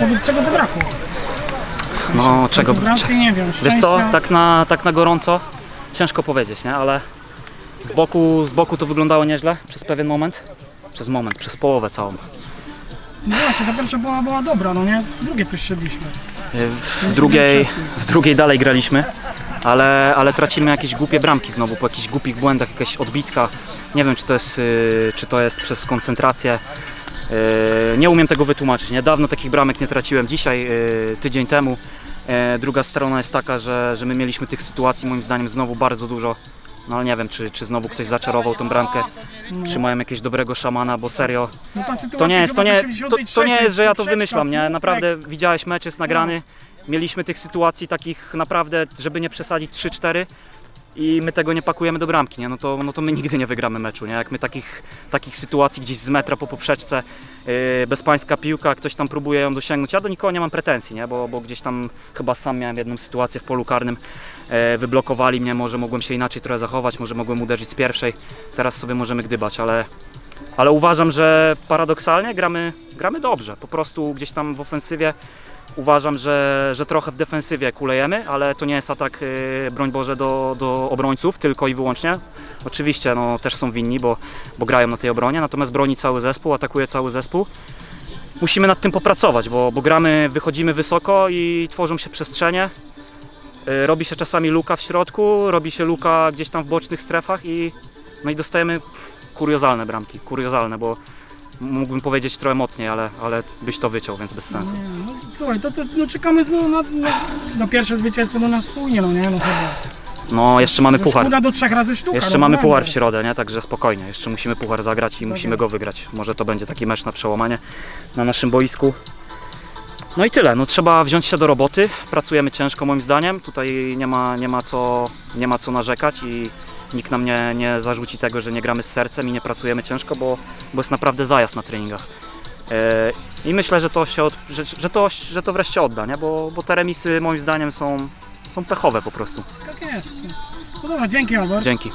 Powiedz, czego zabrakło? No, czego... Koncentracji, nie wiem, Wiesz co, szczęścia. tak na, tak na gorąco ciężko powiedzieć, nie? Ale z boku, z boku to wyglądało nieźle przez pewien moment. Przez moment, przez połowę całą. No właśnie, ta pierwsza była, była dobra, no nie? W drugie coś szedliśmy. W drugiej, w drugiej dalej graliśmy, ale, ale tracimy jakieś głupie bramki znowu, po jakichś głupich błędach, jakaś odbitka. Nie wiem, czy to jest, y, czy to jest przez koncentrację. Y, Nie umiem tego wytłumaczyć. Nie? Dawno takich bramek nie traciłem. Dzisiaj, y, tydzień temu. E, Druga strona jest taka, że, że my mieliśmy tych sytuacji moim zdaniem znowu bardzo dużo. No ale nie wiem, czy, czy znowu ktoś zaczarował tą bramkę, czy mają jakiegoś dobrego szamana, bo serio, No ta sytuacja to nie jest, to nie, to, 73, to nie jest, że ja to wymyślam, nie? Naprawdę widziałeś mecz, jest nagrany. Mieliśmy tych sytuacji takich naprawdę, żeby nie przesadzić 3-4 i my tego nie pakujemy do bramki, nie? No to, no to my nigdy nie wygramy meczu, nie? Jak my takich, takich sytuacji gdzieś z metra po poprzeczce, yy, bezpańska piłka, ktoś tam próbuje ją dosięgnąć, ja do nikogo nie mam pretensji, nie? Bo, bo gdzieś tam chyba sam miałem jedną sytuację w polu karnym, e, wyblokowali mnie, może mogłem się inaczej trochę zachować, może mogłem uderzyć z pierwszej, teraz sobie możemy gdybać, ale, ale uważam, że paradoksalnie gramy, gramy dobrze. Po prostu gdzieś tam w ofensywie uważam, że, że trochę w defensywie kulejemy, ale to nie jest atak, yy, broń Boże, do, do obrońców tylko i wyłącznie. Oczywiście no, też są winni, bo, bo grają na tej obronie, natomiast broni cały zespół, atakuje cały zespół. Musimy nad tym popracować, bo, bo gramy, wychodzimy wysoko i tworzą się przestrzenie. Yy, Robi się czasami luka w środku, robi się luka gdzieś tam w bocznych strefach i, no i dostajemy kuriozalne bramki, kuriozalne, bo mógłbym powiedzieć trochę mocniej, ale, ale byś to wyciął, więc bez sensu. Nie, No, słuchaj, to co, no czekamy znowu na, na, na pierwsze zwycięstwo do nas wspólnie, no nie? No chyba. No, jeszcze mamy puchar. Szkoda do trzech razy sztuka. Jeszcze no mamy puchar w środę, nie? Także spokojnie. Jeszcze musimy puchar zagrać i musimy jest. go wygrać. Może to będzie taki mecz na przełamanie na naszym boisku. No i tyle. No, trzeba wziąć się do roboty. Pracujemy ciężko moim zdaniem. Tutaj nie ma, nie ma, co, nie ma co narzekać i nikt nam nie, nie zarzuci tego, że nie gramy z sercem i nie pracujemy ciężko, bo, bo jest naprawdę zajazd na treningach. E, I myślę, że to, się od, że, że, to, że to wreszcie odda, nie? Bo, bo te remisy moim zdaniem są, są pechowe po prostu. Tak jest. No dobra, dzięki Albert. Dzięki.